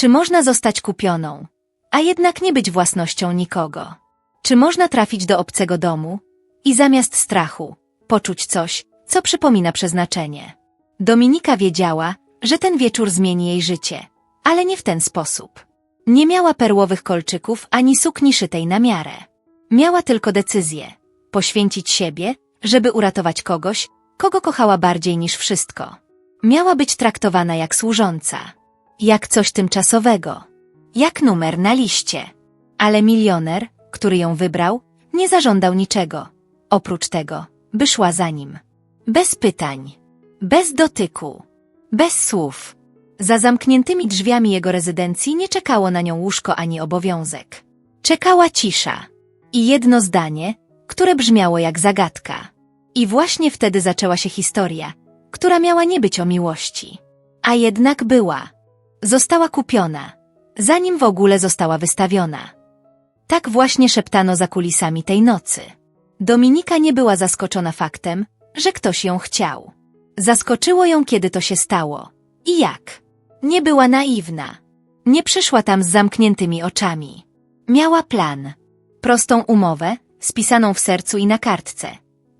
Czy można zostać kupioną, a jednak nie być własnością nikogo? Czy można trafić do obcego domu i zamiast strachu poczuć coś, co przypomina przeznaczenie? Dominika wiedziała, że ten wieczór zmieni jej życie, ale nie w ten sposób. Nie miała perłowych kolczyków ani sukni szytej na miarę. Miała tylko decyzję poświęcić siebie, żeby uratować kogoś, kogo kochała bardziej niż wszystko. Miała być traktowana jak służąca, jak coś tymczasowego, jak numer na liście. Ale milioner, który ją wybrał, nie zażądał niczego, oprócz tego, by szła za nim. Bez pytań, bez dotyku, bez słów. Za zamkniętymi drzwiami jego rezydencji nie czekało na nią łóżko ani obowiązek. Czekała cisza i jedno zdanie, które brzmiało jak zagadka. I właśnie wtedy zaczęła się historia, która miała nie być o miłości. A jednak była. Została kupiona, zanim w ogóle została wystawiona. Tak właśnie szeptano za kulisami tej nocy. Dominika nie była zaskoczona faktem, że ktoś ją chciał. Zaskoczyło ją, kiedy to się stało. I jak? Nie była naiwna. Nie przyszła tam z zamkniętymi oczami. Miała plan. Prostą umowę, spisaną w sercu i na kartce.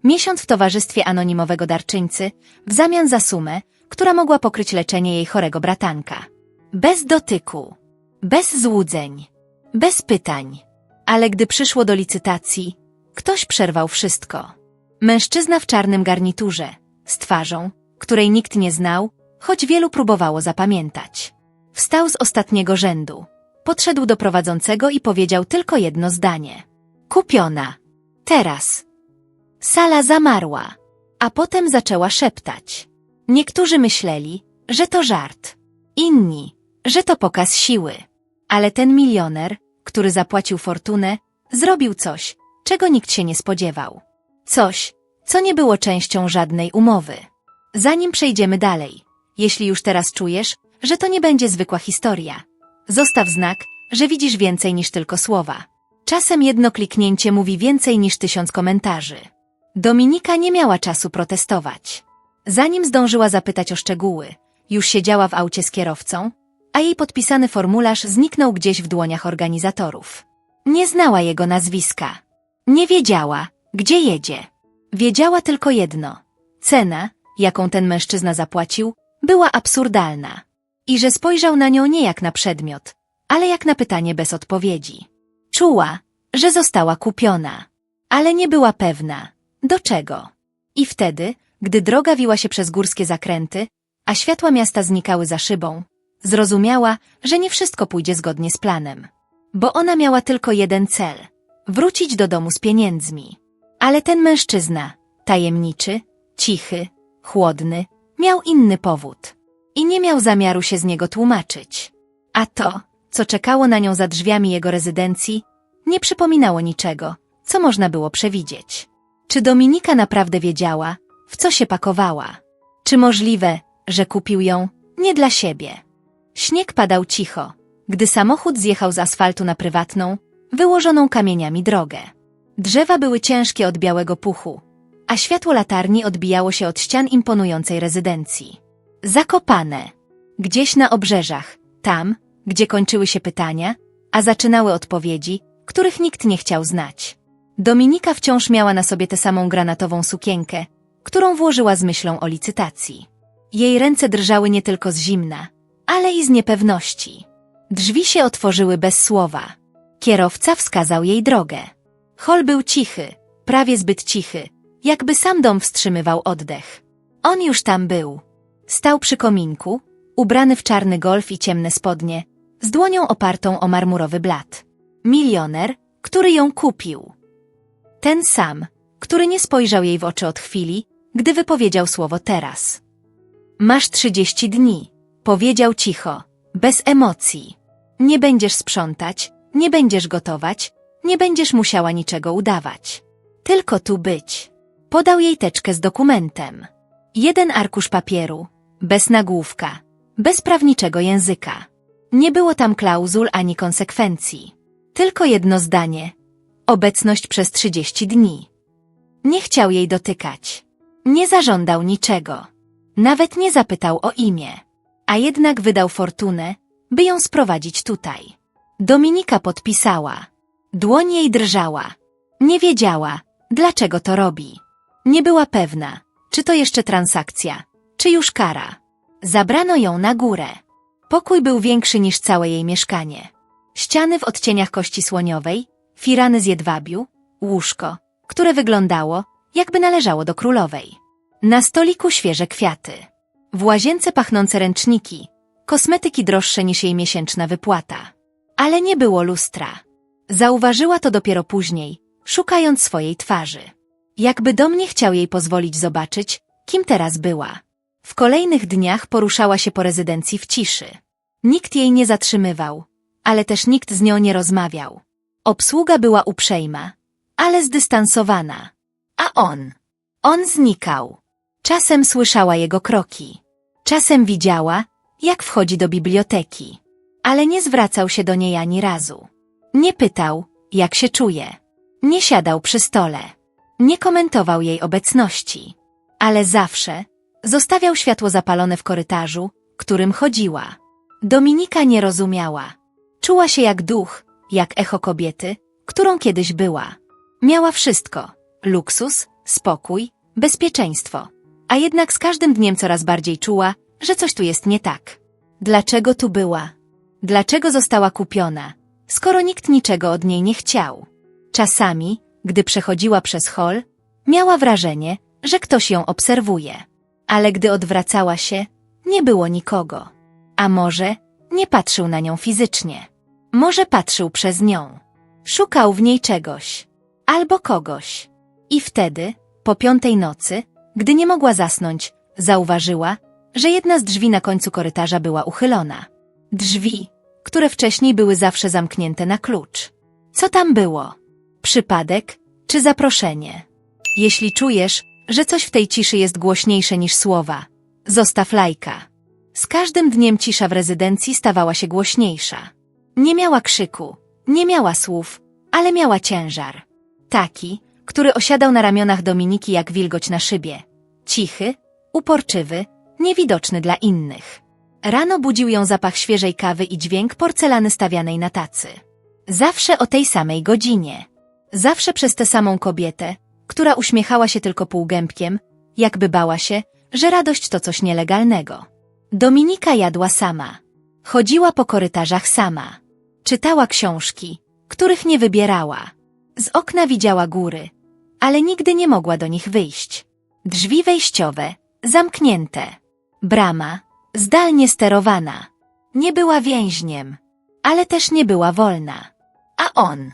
Miesiąc w towarzystwie anonimowego darczyńcy, w zamian za sumę, która mogła pokryć leczenie jej chorego bratanka. Bez dotyku. Bez złudzeń. Bez pytań. Ale gdy przyszło do licytacji, ktoś przerwał wszystko. Mężczyzna w czarnym garniturze, z twarzą, której nikt nie znał, choć wielu próbowało zapamiętać. Wstał z ostatniego rzędu. Podszedł do prowadzącego i powiedział tylko jedno zdanie. Kupiona. Teraz. Sala zamarła, a potem zaczęła szeptać. Niektórzy myśleli, że to żart. Inni, że to pokaz siły. Ale ten milioner, który zapłacił fortunę, zrobił coś, czego nikt się nie spodziewał. Coś, co nie było częścią żadnej umowy. Zanim przejdziemy dalej, jeśli już teraz czujesz, że to nie będzie zwykła historia, zostaw znak, że widzisz więcej niż tylko słowa. Czasem jedno kliknięcie mówi więcej niż tysiąc komentarzy. Dominika nie miała czasu protestować. Zanim zdążyła zapytać o szczegóły, już siedziała w aucie z kierowcą, a jej podpisany formularz zniknął gdzieś w dłoniach organizatorów. Nie znała jego nazwiska. Nie wiedziała, gdzie jedzie. Wiedziała tylko jedno. Cena, jaką ten mężczyzna zapłacił, była absurdalna. I że spojrzał na nią nie jak na przedmiot, ale jak na pytanie bez odpowiedzi. Czuła, że została kupiona, ale nie była pewna, do czego. I wtedy, gdy droga wiła się przez górskie zakręty, a światła miasta znikały za szybą, zrozumiała, że nie wszystko pójdzie zgodnie z planem. Bo ona miała tylko jeden cel – wrócić do domu z pieniędzmi. Ale ten mężczyzna, tajemniczy, cichy, chłodny, miał inny powód. I nie miał zamiaru się z niego tłumaczyć. A to, co czekało na nią za drzwiami jego rezydencji, nie przypominało niczego, co można było przewidzieć. Czy Dominika naprawdę wiedziała, w co się pakowała? Czy możliwe, że kupił ją nie dla siebie? Śnieg padał cicho, gdy samochód zjechał z asfaltu na prywatną, wyłożoną kamieniami drogę. Drzewa były ciężkie od białego puchu, a światło latarni odbijało się od ścian imponującej rezydencji. Zakopane. Gdzieś na obrzeżach, tam, gdzie kończyły się pytania, a zaczynały odpowiedzi, których nikt nie chciał znać. Dominika wciąż miała na sobie tę samą granatową sukienkę, którą włożyła z myślą o licytacji. Jej ręce drżały nie tylko z zimna, ale i z niepewności. Drzwi się otworzyły bez słowa. Kierowca wskazał jej drogę. Hol był cichy, prawie zbyt cichy, jakby sam dom wstrzymywał oddech. On już tam był. Stał przy kominku, ubrany w czarny golf i ciemne spodnie, z dłonią opartą o marmurowy blat. Milioner, który ją kupił. Ten sam, który nie spojrzał jej w oczy od chwili, gdy wypowiedział słowo teraz. Masz trzydzieści dni, powiedział cicho, bez emocji. Nie będziesz sprzątać, nie będziesz gotować, nie będziesz musiała niczego udawać. Tylko tu być. Podał jej teczkę z dokumentem. Jeden arkusz papieru, bez nagłówka, bez prawniczego języka. Nie było tam klauzul ani konsekwencji. Tylko jedno zdanie. Obecność przez 30 dni. Nie chciał jej dotykać. Nie zażądał niczego. Nawet nie zapytał o imię. A jednak wydał fortunę, by ją sprowadzić tutaj. Dominika podpisała. Dłoń jej drżała. Nie wiedziała, dlaczego to robi. Nie była pewna, czy to jeszcze transakcja, czy już kara. Zabrano ją na górę. Pokój był większy niż całe jej mieszkanie. Ściany w odcieniach kości słoniowej, firany z jedwabiu, łóżko, które wyglądało, jakby należało do królowej. Na stoliku świeże kwiaty. W łazience pachnące ręczniki, kosmetyki droższe niż jej miesięczna wypłata. Ale nie było lustra. Zauważyła to dopiero później, szukając swojej twarzy. Jakby dom nie chciał jej pozwolić zobaczyć, kim teraz była. W kolejnych dniach poruszała się po rezydencji w ciszy. Nikt jej nie zatrzymywał, ale też nikt z nią nie rozmawiał. Obsługa była uprzejma, ale zdystansowana. A on? On znikał. Czasem słyszała jego kroki. Czasem widziała, jak wchodzi do biblioteki. Ale nie zwracał się do niej ani razu. Nie pytał, jak się czuje. Nie siadał przy stole. Nie komentował jej obecności. Ale zawsze zostawiał światło zapalone w korytarzu, którym chodziła. Dominika nie rozumiała. Czuła się jak duch, jak echo kobiety, którą kiedyś była. Miała wszystko. Luksus, spokój, bezpieczeństwo. A jednak z każdym dniem coraz bardziej czuła, że coś tu jest nie tak. Dlaczego tu była? Dlaczego została kupiona, skoro nikt niczego od niej nie chciał? Czasami, gdy przechodziła przez hol, miała wrażenie, że ktoś ją obserwuje. Ale gdy odwracała się, nie było nikogo. A może nie patrzył na nią fizycznie. Może patrzył przez nią. Szukał w niej czegoś. Albo kogoś. I wtedy, po piątej nocy, gdy nie mogła zasnąć, zauważyła, że jedna z drzwi na końcu korytarza była uchylona. Drzwi, które wcześniej były zawsze zamknięte na klucz. Co tam było? Przypadek czy zaproszenie? Jeśli czujesz, że coś w tej ciszy jest głośniejsze niż słowa, zostaw lajka. Z każdym dniem cisza w rezydencji stawała się głośniejsza. Nie miała krzyku, nie miała słów, ale miała ciężar. Taki, który osiadał na ramionach Dominiki jak wilgoć na szybie. Cichy, uporczywy, niewidoczny dla innych. Rano budził ją zapach świeżej kawy i dźwięk porcelany stawianej na tacy. Zawsze o tej samej godzinie. Zawsze przez tę samą kobietę, która uśmiechała się tylko półgębkiem, jakby bała się, że radość to coś nielegalnego. Dominika jadła sama. Chodziła po korytarzach sama. Czytała książki, których nie wybierała. Z okna widziała góry, ale nigdy nie mogła do nich wyjść. Drzwi wejściowe, zamknięte. Brama, zdalnie sterowana. Nie była więźniem, ale też nie była wolna. A on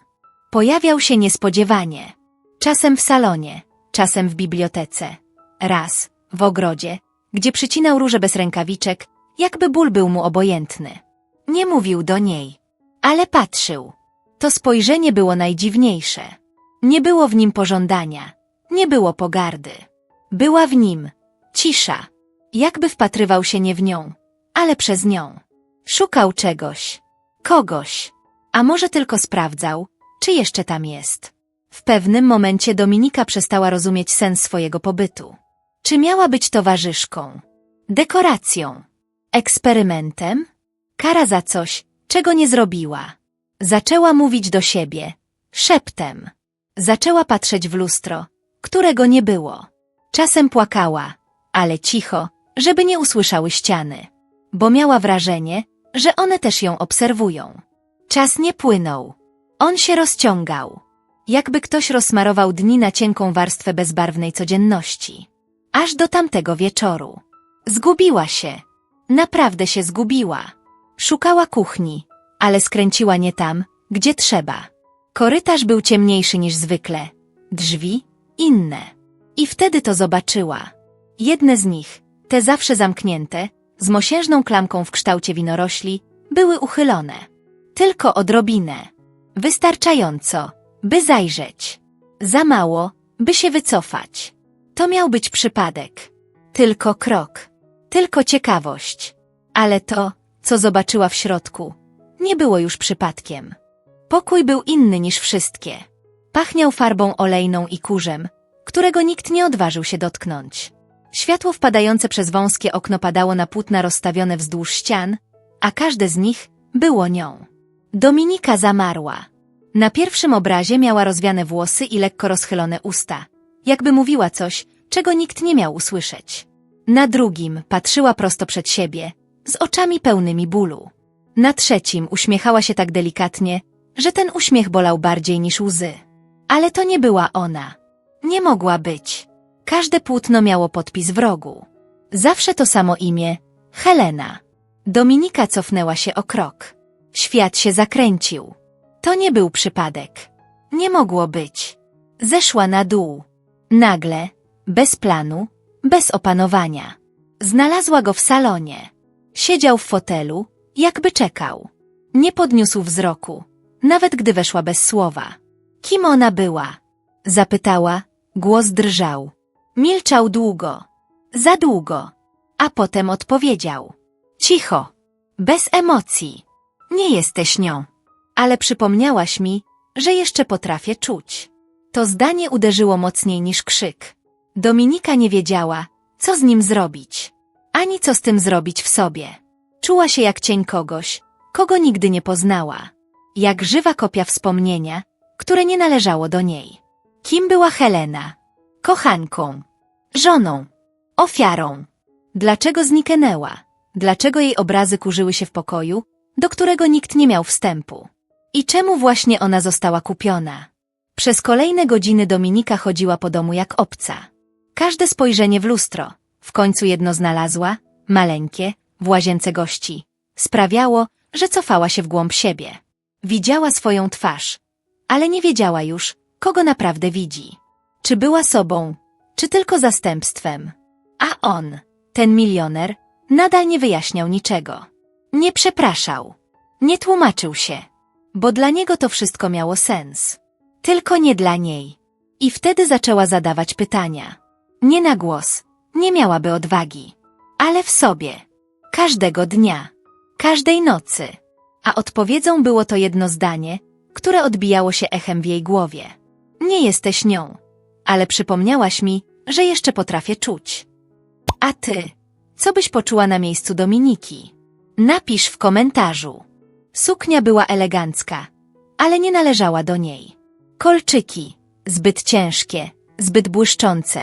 pojawiał się niespodziewanie. Czasem w salonie, czasem w bibliotece. Raz, w ogrodzie, gdzie przycinał róże bez rękawiczek, jakby ból był mu obojętny. Nie mówił do niej, ale patrzył. To spojrzenie było najdziwniejsze. Nie było w nim pożądania, nie było pogardy. Była w nim cisza, jakby wpatrywał się nie w nią, ale przez nią. Szukał czegoś, kogoś, a może tylko sprawdzał, czy jeszcze tam jest. W pewnym momencie Dominika przestała rozumieć sens swojego pobytu. Czy miała być towarzyszką, dekoracją, eksperymentem? Kara za coś, czego nie zrobiła. Zaczęła mówić do siebie, szeptem. Zaczęła patrzeć w lustro, którego nie było. Czasem płakała, ale cicho, żeby nie usłyszały ściany, bo miała wrażenie, że one też ją obserwują. Czas nie płynął. On się rozciągał. Jakby ktoś rozsmarował dni na cienką warstwę bezbarwnej codzienności. Aż do tamtego wieczoru. Zgubiła się. Naprawdę się zgubiła. Szukała kuchni, ale skręciła nie tam, gdzie trzeba. Korytarz był ciemniejszy niż zwykle. Drzwi inne. I wtedy to zobaczyła. Jedne z nich, te zawsze zamknięte, z mosiężną klamką w kształcie winorośli, były uchylone. Tylko odrobinę. Wystarczająco, by zajrzeć. Za mało, by się wycofać. To miał być przypadek. Tylko krok. Tylko ciekawość. Ale to, co zobaczyła w środku, nie było już przypadkiem. Pokój był inny niż wszystkie. Pachniał farbą olejną i kurzem, którego nikt nie odważył się dotknąć. Światło wpadające przez wąskie okno padało na płótna rozstawione wzdłuż ścian, a każde z nich było nią. Dominika zamarła. Na pierwszym obrazie miała rozwiane włosy i lekko rozchylone usta, jakby mówiła coś, czego nikt nie miał usłyszeć. Na drugim patrzyła prosto przed siebie, z oczami pełnymi bólu. Na trzecim uśmiechała się tak delikatnie, że ten uśmiech bolał bardziej niż łzy. Ale to nie była ona. Nie mogła być. Każde płótno miało podpis w rogu. Zawsze to samo imię Helena. Dominika cofnęła się o krok. Świat się zakręcił. To nie był przypadek. Nie mogło być. Zeszła na dół. Nagle, bez planu, bez opanowania. Znalazła go w salonie. Siedział w fotelu, jakby czekał. Nie podniósł wzroku, nawet gdy weszła bez słowa. Kim ona była? Zapytała, głos drżał. Milczał długo. Za długo. A potem odpowiedział. Cicho. Bez emocji. Nie jesteś nią. Ale przypomniałaś mi, że jeszcze potrafię czuć. To zdanie uderzyło mocniej niż krzyk. Dominika nie wiedziała, co z nim zrobić, ani co z tym zrobić w sobie. Czuła się jak cień kogoś, kogo nigdy nie poznała. Jak żywa kopia wspomnienia, które nie należało do niej. Kim była Helena? Kochanką, żoną, ofiarą. Dlaczego zniknęła? Dlaczego jej obrazy kurzyły się w pokoju, do którego nikt nie miał wstępu? I czemu właśnie ona została kupiona? Przez kolejne godziny Dominika chodziła po domu jak obca. Każde spojrzenie w lustro, w końcu jedno znalazła, maleńkie, w łazience gości, sprawiało, że cofała się w głąb siebie. Widziała swoją twarz, ale nie wiedziała już, kogo naprawdę widzi. Czy była sobą, czy tylko zastępstwem. A on, ten milioner, nadal nie wyjaśniał niczego. Nie przepraszał. Nie tłumaczył się, bo dla niego to wszystko miało sens. Tylko nie dla niej. I wtedy zaczęła zadawać pytania. Nie na głos, nie miałaby odwagi, ale w sobie. Każdego dnia, każdej nocy. A odpowiedzią było to jedno zdanie, które odbijało się echem w jej głowie. Nie jesteś nią, ale przypomniałaś mi, że jeszcze potrafię czuć. A ty, co byś poczuła na miejscu Dominiki? Napisz w komentarzu. Suknia była elegancka, ale nie należała do niej. Kolczyki, zbyt ciężkie, zbyt błyszczące.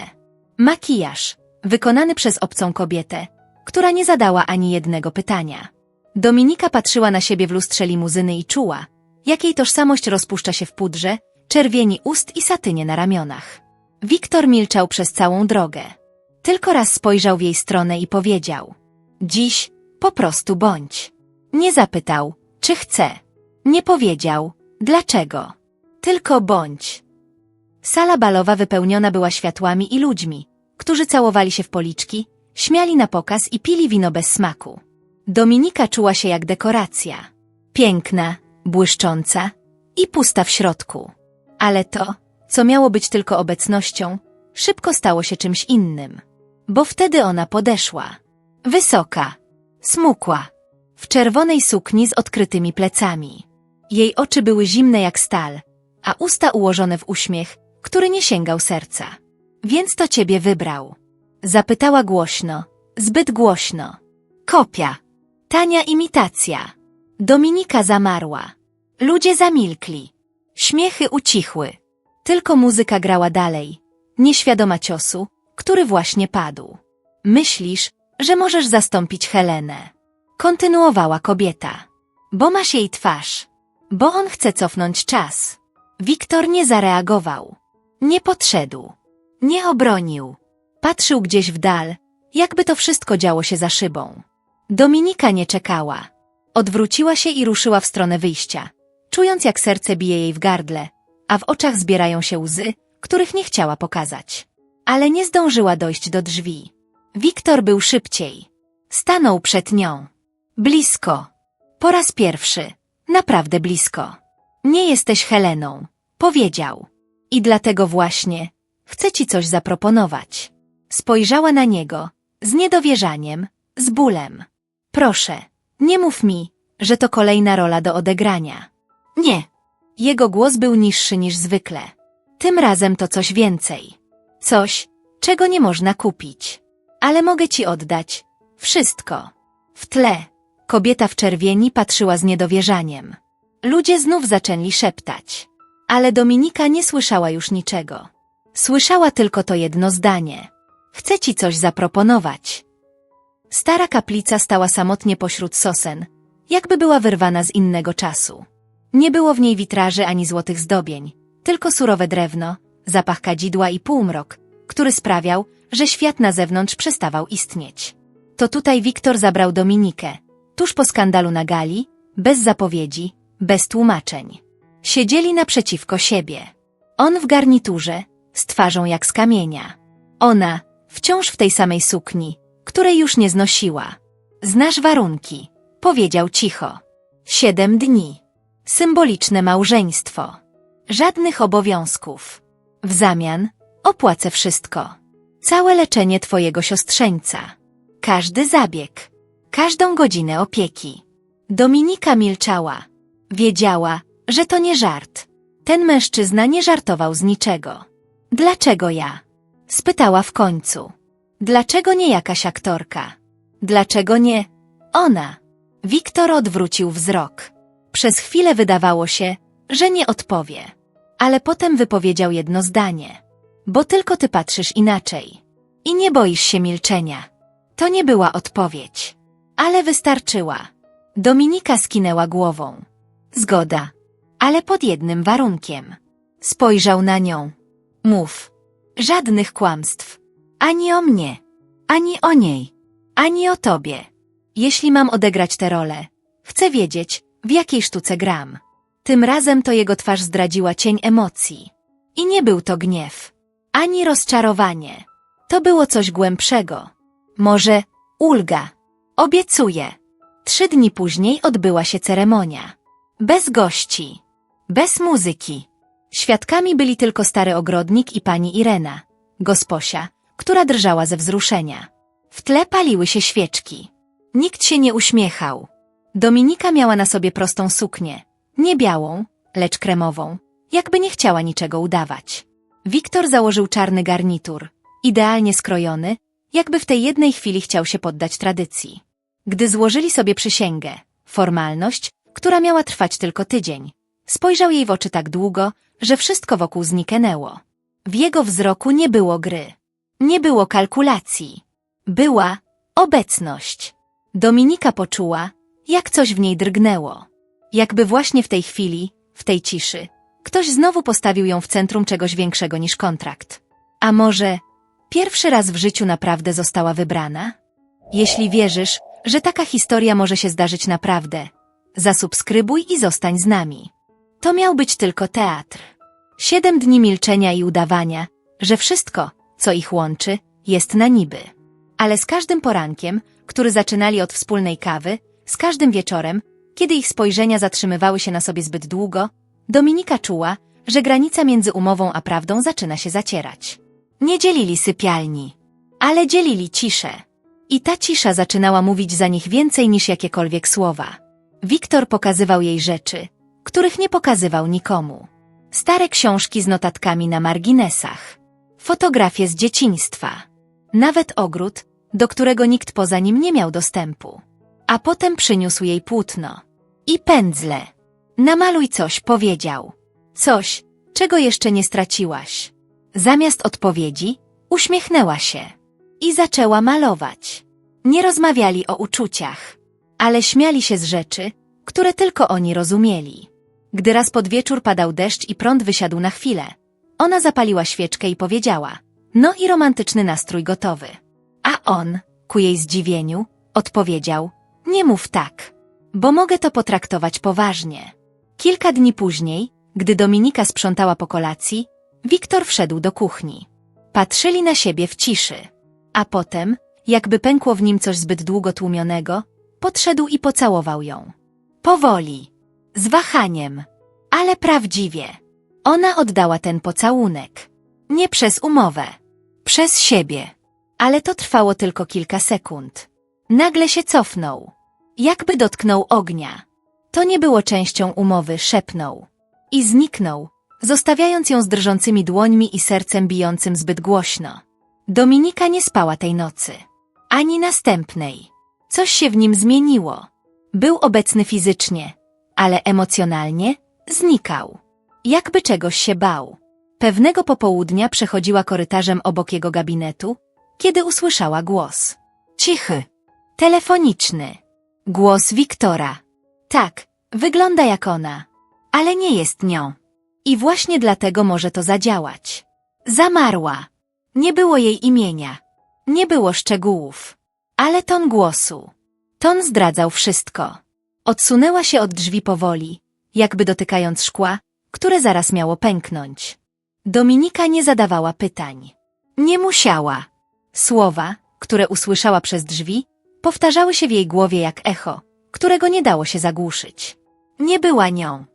Makijaż, wykonany przez obcą kobietę, która nie zadała ani jednego pytania. Dominika patrzyła na siebie w lustrze limuzyny i czuła, jak jej tożsamość rozpuszcza się w pudrze, czerwieni ust i satynie na ramionach. Wiktor milczał przez całą drogę. Tylko raz spojrzał w jej stronę i powiedział. Dziś po prostu bądź. Nie zapytał, czy chce. Nie powiedział, dlaczego. Tylko bądź. Sala balowa wypełniona była światłami i ludźmi, którzy całowali się w policzki, śmiali na pokaz i pili wino bez smaku. Dominika czuła się jak dekoracja. Piękna, błyszcząca i pusta w środku. Ale to, co miało być tylko obecnością, szybko stało się czymś innym. Bo wtedy ona podeszła. Wysoka, smukła, w czerwonej sukni z odkrytymi plecami. Jej oczy były zimne jak stal, a usta ułożone w uśmiech, który nie sięgał serca. Więc to ciebie wybrał. Zapytała głośno, zbyt głośno. Kopia. Tania imitacja. Dominika zamarła. Ludzie zamilkli. Śmiechy ucichły. Tylko muzyka grała dalej, nieświadoma ciosu, który właśnie padł. Myślisz, że możesz zastąpić Helenę. Kontynuowała kobieta. Bo masz jej twarz. Bo on chce cofnąć czas. Wiktor nie zareagował. Nie podszedł. Nie obronił. Patrzył gdzieś w dal, jakby to wszystko działo się za szybą. Dominika nie czekała. Odwróciła się i ruszyła w stronę wyjścia, czując jak serce bije jej w gardle, a w oczach zbierają się łzy, których nie chciała pokazać. Ale nie zdążyła dojść do drzwi. Wiktor był szybciej. Stanął przed nią. Blisko. Po raz pierwszy. Naprawdę blisko. Nie jesteś Heleną. Powiedział. I dlatego właśnie chcę ci coś zaproponować. Spojrzała na niego, z niedowierzaniem, z bólem. Proszę, nie mów mi, że to kolejna rola do odegrania. Nie. Jego głos był niższy niż zwykle. Tym razem to coś więcej. Coś, czego nie można kupić. Ale mogę ci oddać. Wszystko. W tle. Kobieta w czerwieni patrzyła z niedowierzaniem. Ludzie znów zaczęli szeptać. Ale Dominika nie słyszała już niczego. Słyszała tylko to jedno zdanie. Chcę ci coś zaproponować. Stara kaplica stała samotnie pośród sosen, jakby była wyrwana z innego czasu. Nie było w niej witraży ani złotych zdobień, tylko surowe drewno, zapach kadzidła i półmrok, który sprawiał, że świat na zewnątrz przestawał istnieć. To tutaj Wiktor zabrał Dominikę, tuż po skandalu na gali, bez zapowiedzi, bez tłumaczeń. Siedzieli naprzeciwko siebie. On w garniturze, z twarzą jak z kamienia. Ona, wciąż w tej samej sukni, której już nie znosiła. Znasz warunki, powiedział cicho. Siedem dni. Symboliczne małżeństwo. Żadnych obowiązków. W zamian opłacę wszystko. Całe leczenie twojego siostrzeńca. Każdy zabieg. Każdą godzinę opieki. Dominika milczała. Wiedziała, że to nie żart. Ten mężczyzna nie żartował z niczego. Dlaczego ja? Spytała w końcu. Dlaczego nie jakaś aktorka? Dlaczego nie ona? Wiktor odwrócił wzrok. Przez chwilę wydawało się, że nie odpowie. Ale potem wypowiedział jedno zdanie. Bo tylko ty patrzysz inaczej. I nie boisz się milczenia. To nie była odpowiedź. Ale wystarczyła. Dominika skinęła głową. Zgoda. Ale pod jednym warunkiem. Spojrzał na nią. Mów. Żadnych kłamstw. Ani o mnie. Ani o niej. Ani o tobie. Jeśli mam odegrać tę rolę, chcę wiedzieć, w jakiej sztuce gram. Tym razem to jego twarz zdradziła cień emocji. I nie był to gniew. Ani rozczarowanie. To było coś głębszego. Może ulga. Obiecuję. Trzy dni później odbyła się ceremonia. Bez gości. Bez muzyki. Świadkami byli tylko stary ogrodnik i pani Irena, gosposia, która drżała ze wzruszenia. W tle paliły się świeczki. Nikt się nie uśmiechał. Dominika miała na sobie prostą suknię, nie białą, lecz kremową, jakby nie chciała niczego udawać. Wiktor założył czarny garnitur, idealnie skrojony, jakby w tej jednej chwili chciał się poddać tradycji. Gdy złożyli sobie przysięgę, formalność, która miała trwać tylko tydzień, spojrzał jej w oczy tak długo, że wszystko wokół zniknęło. W jego wzroku nie było gry. Nie było kalkulacji. Była obecność. Dominika poczuła, jak coś w niej drgnęło. Jakby właśnie w tej chwili, w tej ciszy, ktoś znowu postawił ją w centrum czegoś większego niż kontrakt. A może pierwszy raz w życiu naprawdę została wybrana? Jeśli wierzysz, że taka historia może się zdarzyć naprawdę, zasubskrybuj i zostań z nami. To miał być tylko teatr. Siedem dni milczenia i udawania, że wszystko, co ich łączy, jest na niby. Ale z każdym porankiem, który zaczynali od wspólnej kawy, z każdym wieczorem, kiedy ich spojrzenia zatrzymywały się na sobie zbyt długo, Dominika czuła, że granica między umową a prawdą zaczyna się zacierać. Nie dzielili sypialni, ale dzielili ciszę. I ta cisza zaczynała mówić za nich więcej niż jakiekolwiek słowa. Wiktor pokazywał jej rzeczy, których nie pokazywał nikomu. Stare książki z notatkami na marginesach, fotografie z dzieciństwa, nawet ogród, do którego nikt poza nim nie miał dostępu. A potem przyniósł jej płótno. I pędzle. Namaluj coś, powiedział. Coś, czego jeszcze nie straciłaś. Zamiast odpowiedzi, uśmiechnęła się. I zaczęła malować. Nie rozmawiali o uczuciach, ale śmiali się z rzeczy, które tylko oni rozumieli. Gdy raz pod wieczór padał deszcz i prąd wysiadł na chwilę, ona zapaliła świeczkę i powiedziała, no i romantyczny nastrój gotowy. A on, ku jej zdziwieniu, odpowiedział, nie mów tak, bo mogę to potraktować poważnie. Kilka dni później, gdy Dominika sprzątała po kolacji, Wiktor wszedł do kuchni. Patrzyli na siebie w ciszy. A potem, jakby pękło w nim coś zbyt długo tłumionego, podszedł i pocałował ją. Powoli, z wahaniem, ale prawdziwie. Ona oddała ten pocałunek. Nie przez umowę, przez siebie. Ale to trwało tylko kilka sekund. Nagle się cofnął. Jakby dotknął ognia. To nie było częścią umowy, szepnął. I zniknął, zostawiając ją z drżącymi dłońmi i sercem bijącym zbyt głośno. Dominika nie spała tej nocy. Ani następnej. Coś się w nim zmieniło. Był obecny fizycznie, ale emocjonalnie znikał. Jakby czegoś się bał. Pewnego popołudnia przechodziła korytarzem obok jego gabinetu, kiedy usłyszała głos. Cichy. Telefoniczny. Głos Wiktora. Tak, wygląda jak ona, ale nie jest nią. I właśnie dlatego może to zadziałać. Zamarła. Nie było jej imienia. Nie było szczegółów. Ale ton głosu. Ton zdradzał wszystko. Odsunęła się od drzwi powoli, jakby dotykając szkła, które zaraz miało pęknąć. Dominika nie zadawała pytań. Nie musiała. Słowa, które usłyszała przez drzwi, powtarzały się w jej głowie jak echo, którego nie dało się zagłuszyć. Nie była nią,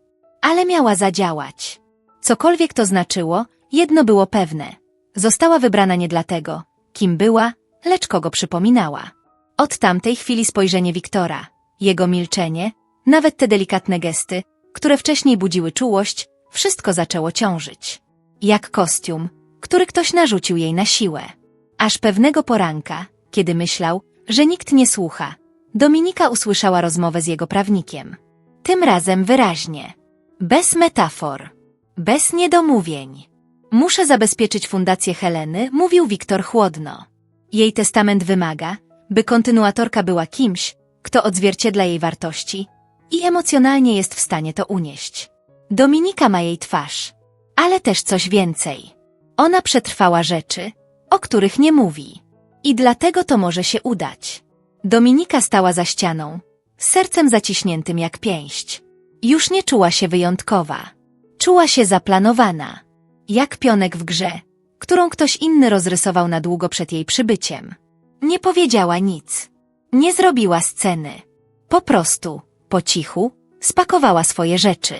ale miała zadziałać. Cokolwiek to znaczyło, jedno było pewne. Została wybrana nie dlatego, kim była, lecz kogo przypominała. Od tamtej chwili spojrzenie Wiktora, jego milczenie, nawet te delikatne gesty, które wcześniej budziły czułość, wszystko zaczęło ciążyć. Jak kostium, który ktoś narzucił jej na siłę. Aż pewnego poranka, kiedy myślał, że nikt nie słucha, Dominika usłyszała rozmowę z jego prawnikiem. Tym razem wyraźnie. Bez metafor. Bez niedomówień. Muszę zabezpieczyć fundację Heleny, mówił Wiktor chłodno. Jej testament wymaga, by kontynuatorka była kimś, kto odzwierciedla jej wartości i emocjonalnie jest w stanie to unieść. Dominika ma jej twarz, ale też coś więcej. Ona przetrwała rzeczy, o których nie mówi. I dlatego to może się udać. Dominika stała za ścianą, sercem zaciśniętym jak pięść. Już nie czuła się wyjątkowa. Czuła się zaplanowana. Jak pionek w grze, którą ktoś inny rozrysował na długo przed jej przybyciem. Nie powiedziała nic. Nie zrobiła sceny. Po prostu, po cichu, spakowała swoje rzeczy.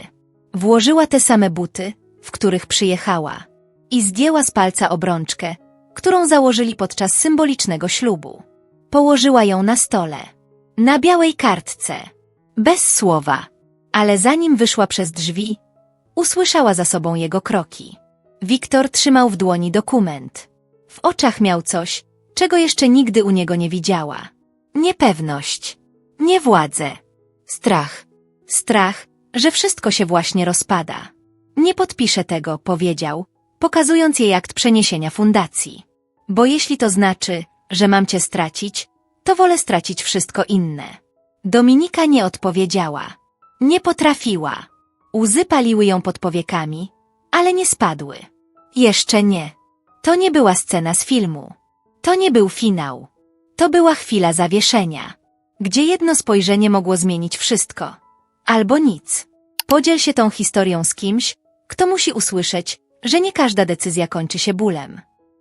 Włożyła te same buty, w których przyjechała. I zdjęła z palca obrączkę, którą założyli podczas symbolicznego ślubu. Położyła ją na stole. Na białej kartce. Bez słowa. Ale zanim wyszła przez drzwi, usłyszała za sobą jego kroki. Wiktor trzymał w dłoni dokument. W oczach miał coś, czego jeszcze nigdy u niego nie widziała. Niepewność. Niewładzę. Strach. Strach, że wszystko się właśnie rozpada. Nie podpiszę tego, powiedział, pokazując jej akt przeniesienia fundacji. Bo jeśli to znaczy, że mam cię stracić, to wolę stracić wszystko inne. Dominika nie odpowiedziała. Nie potrafiła. Łzy paliły ją pod powiekami, ale nie spadły. Jeszcze nie. To nie była scena z filmu. To nie był finał. To była chwila zawieszenia, gdzie jedno spojrzenie mogło zmienić wszystko. Albo nic. Podziel się tą historią z kimś, kto musi usłyszeć, że nie każda decyzja kończy się bólem.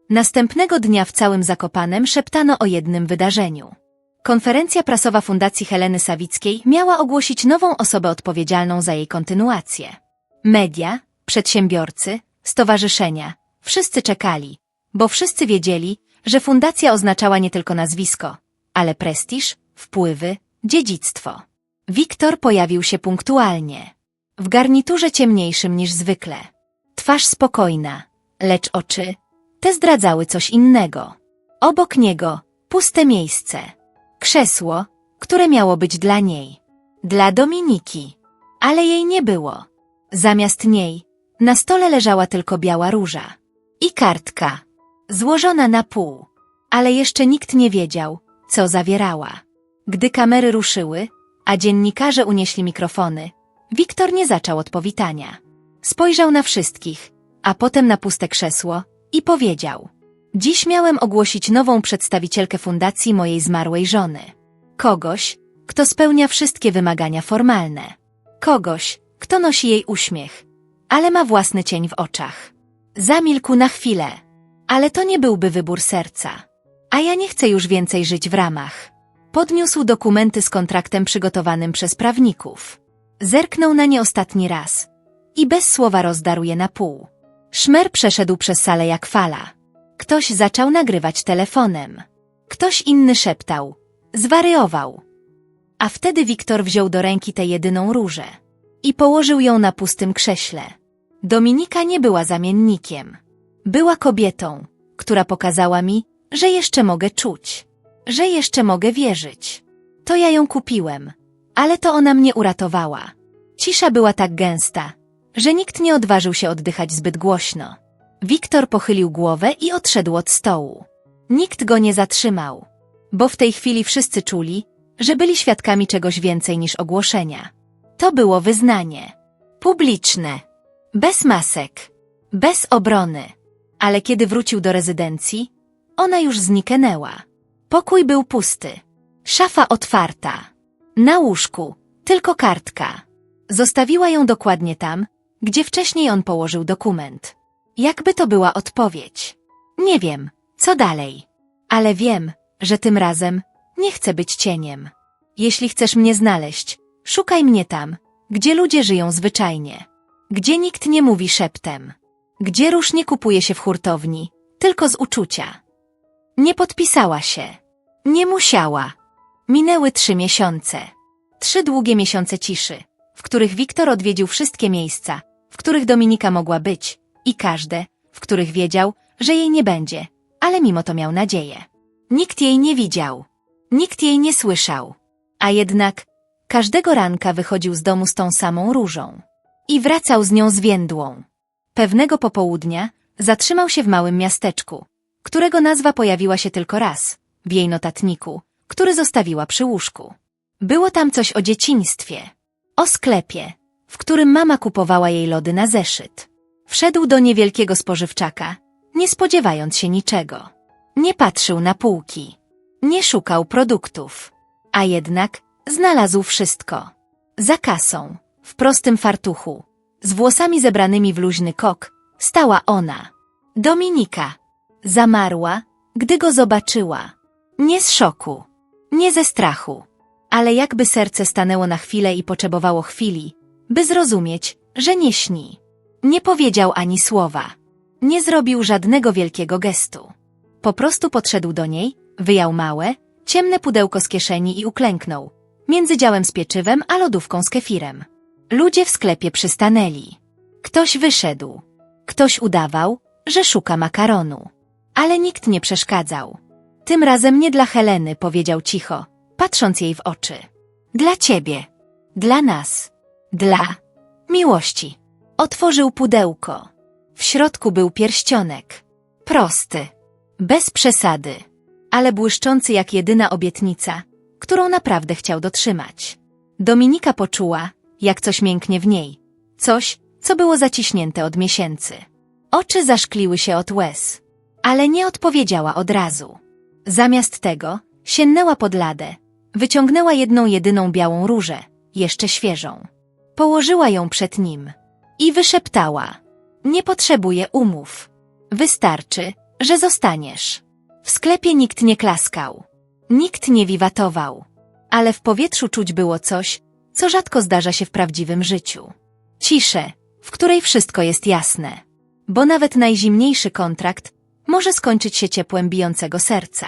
Następnego dnia w całym Zakopanem szeptano o jednym wydarzeniu. Konferencja prasowa Fundacji Heleny Sawickiej miała ogłosić nową osobę odpowiedzialną za jej kontynuację. Media, przedsiębiorcy, stowarzyszenia, wszyscy czekali, bo wszyscy wiedzieli, że fundacja oznaczała nie tylko nazwisko, ale prestiż, wpływy, dziedzictwo. Wiktor pojawił się punktualnie. W garniturze ciemniejszym niż zwykle. Twarz spokojna, lecz oczy, te zdradzały coś innego. Obok niego puste miejsce. Krzesło, które miało być dla niej. Dla Dominiki. Ale jej nie było. Zamiast niej na stole leżała tylko biała róża. I kartka. Złożona na pół. Ale jeszcze nikt nie wiedział, co zawierała. Gdy kamery ruszyły, a dziennikarze unieśli mikrofony, Wiktor nie zaczął od powitania. Spojrzał na wszystkich, a potem na puste krzesło i powiedział. Dziś miałem ogłosić nową przedstawicielkę fundacji mojej zmarłej żony. Kogoś, kto spełnia wszystkie wymagania formalne. Kogoś, kto nosi jej uśmiech, ale ma własny cień w oczach. Zamilkł na chwilę, ale to nie byłby wybór serca. A ja nie chcę już więcej żyć w ramach. Podniósł dokumenty z kontraktem przygotowanym przez prawników. Zerknął na nie ostatni raz i bez słowa rozdarł je na pół. Szmer przeszedł przez salę jak fala. Ktoś zaczął nagrywać telefonem. Ktoś inny szeptał. Zwariował. A wtedy Wiktor wziął do ręki tę jedyną różę i położył ją na pustym krześle. Dominika nie była zamiennikiem. Była kobietą, która pokazała mi, że jeszcze mogę czuć, że jeszcze mogę wierzyć. To ja ją kupiłem, Ale to ona mnie uratowała. Cisza była tak gęsta, że nikt nie odważył się oddychać zbyt głośno. Wiktor pochylił głowę i odszedł od stołu. Nikt go nie zatrzymał, bo w tej chwili wszyscy czuli, że byli świadkami czegoś więcej niż ogłoszenia. To było wyznanie. Publiczne. Bez masek. Bez obrony. Ale kiedy wrócił do rezydencji, ona już zniknęła. Pokój był pusty. Szafa otwarta. Na łóżku. Tylko kartka. Zostawiła ją dokładnie tam, gdzie wcześniej on położył dokument. Jakby to była odpowiedź. Nie wiem, co dalej. Ale wiem, że tym razem nie chcę być cieniem. Jeśli chcesz mnie znaleźć, szukaj mnie tam, gdzie ludzie żyją zwyczajnie. Gdzie nikt nie mówi szeptem. Gdzie róż nie kupuje się w hurtowni, tylko z uczucia. Nie podpisała się. Nie musiała. Minęły trzy miesiące. Trzy długie miesiące ciszy, w których Wiktor odwiedził wszystkie miejsca, w których Dominika mogła być i każde, w których wiedział, że jej nie będzie, ale mimo to miał nadzieję. Nikt jej nie widział. Nikt jej nie słyszał. A jednak każdego ranka wychodził z domu z tą samą różą. I wracał z nią zwiędłą. Pewnego popołudnia zatrzymał się w małym miasteczku, którego nazwa pojawiła się tylko raz, w jej notatniku, który zostawiła przy łóżku. Było tam coś o dzieciństwie, o sklepie, w którym mama kupowała jej lody na zeszyt. Wszedł do niewielkiego spożywczaka, nie spodziewając się niczego. Nie patrzył na półki. Nie szukał produktów. A jednak znalazł wszystko. Za kasą, w prostym fartuchu, z włosami zebranymi w luźny kok, stała ona. Dominika. Zamarła, gdy go zobaczyła. Nie z szoku, nie ze strachu, ale jakby serce stanęło na chwilę i potrzebowało chwili, by zrozumieć, że nie śni. Nie powiedział ani słowa. Nie zrobił żadnego wielkiego gestu. Po prostu podszedł do niej, wyjął małe, ciemne pudełko z kieszeni i uklęknął, między działem z pieczywem a lodówką z kefirem. Ludzie w sklepie przystanęli. Ktoś wyszedł. Ktoś udawał, że szuka makaronu. Ale nikt nie przeszkadzał. Tym razem nie dla Heleny, powiedział cicho, patrząc jej w oczy. Dla ciebie. Dla nas. Dla miłości. Otworzył pudełko. W środku był pierścionek. Prosty. Bez przesady. Ale błyszczący jak jedyna obietnica, którą naprawdę chciał dotrzymać. Dominika poczuła, jak coś mięknie w niej. Coś, co było zaciśnięte od miesięcy. Oczy zaszkliły się od łez. Ale nie odpowiedziała od razu. Zamiast tego, sięgnęła pod ladę. Wyciągnęła jedną jedyną białą różę, jeszcze świeżą. Położyła ją przed nim. I wyszeptała. Nie potrzebuję umów. Wystarczy, że zostaniesz. W sklepie nikt nie klaskał. Nikt nie wiwatował. Ale w powietrzu czuć było coś, co rzadko zdarza się w prawdziwym życiu. Ciszę, w której wszystko jest jasne. Bo nawet najzimniejszy kontrakt może skończyć się ciepłem bijącego serca.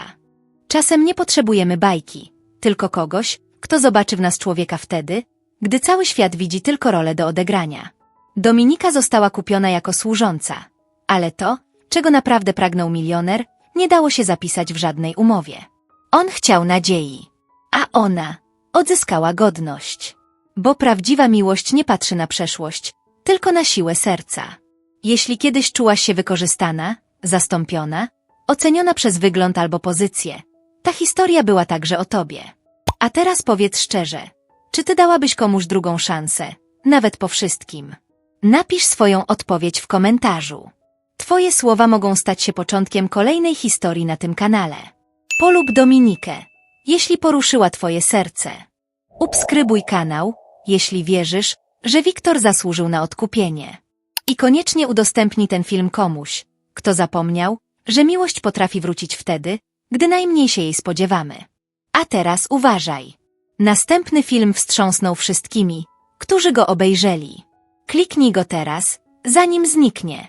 Czasem nie potrzebujemy bajki, tylko kogoś, kto zobaczy w nas człowieka wtedy, gdy cały świat widzi tylko rolę do odegrania. Dominika została kupiona jako służąca, ale to, czego naprawdę pragnął milioner, nie dało się zapisać w żadnej umowie. On chciał nadziei, a ona odzyskała godność. Bo prawdziwa miłość nie patrzy na przeszłość, tylko na siłę serca. Jeśli kiedyś czułaś się wykorzystana, zastąpiona, oceniona przez wygląd albo pozycję, ta historia była także o tobie. A teraz powiedz szczerze, czy ty dałabyś komuś drugą szansę, nawet po wszystkim? Napisz swoją odpowiedź w komentarzu. Twoje słowa mogą stać się początkiem kolejnej historii na tym kanale. Polub Dominikę, jeśli poruszyła Twoje serce. Ubskrybuj kanał, jeśli wierzysz, że Wiktor zasłużył na odkupienie. I koniecznie udostępnij ten film komuś, kto zapomniał, że miłość potrafi wrócić wtedy, gdy najmniej się jej spodziewamy. A teraz uważaj. Następny film wstrząsnął wszystkimi, którzy go obejrzeli. Kliknij go teraz, zanim zniknie.